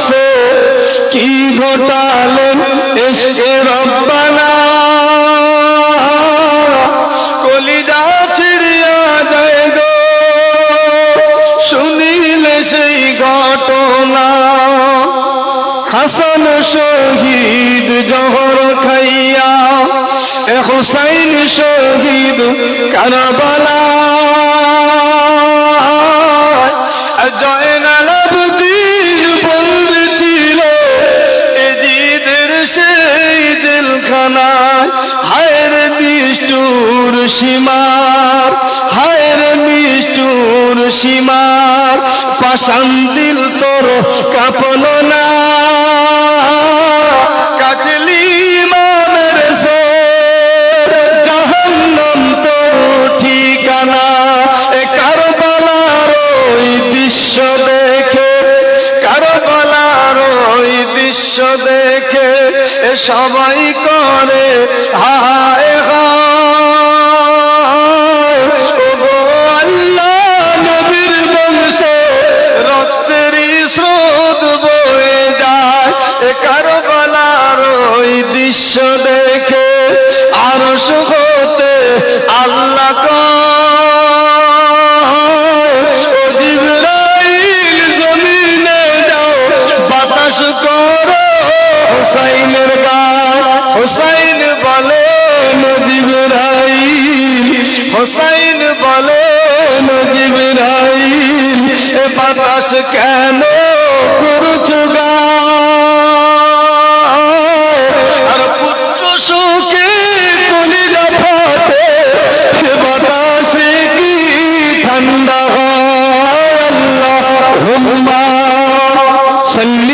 মাসে কি ঘটালেন এসকে রব্বানা? হাসান শহীদ জহর খাইয়া হুসাইন শহীদ জয়নাল সীমার হায়ের নিষ্ঠুর সীমার পাশান দিল তোর কাপল না। কাটলি মানের সে জাহান্নাম তোর ঠিকানা। এ কারবালার ওই দৃশ্য দেখে, কারবালার ওই দৃশ্য দেখে এ সবাই করে যায় এ কারবালার ওই দৃশ্য দেখে আরও হতে আল্লাহ জমিনে করো। হুসাইন বলে জিবরাইল, হুসাইন বলে জিবরাইল, এ বাতাস কেন করু? بلند ہو اللہم صلی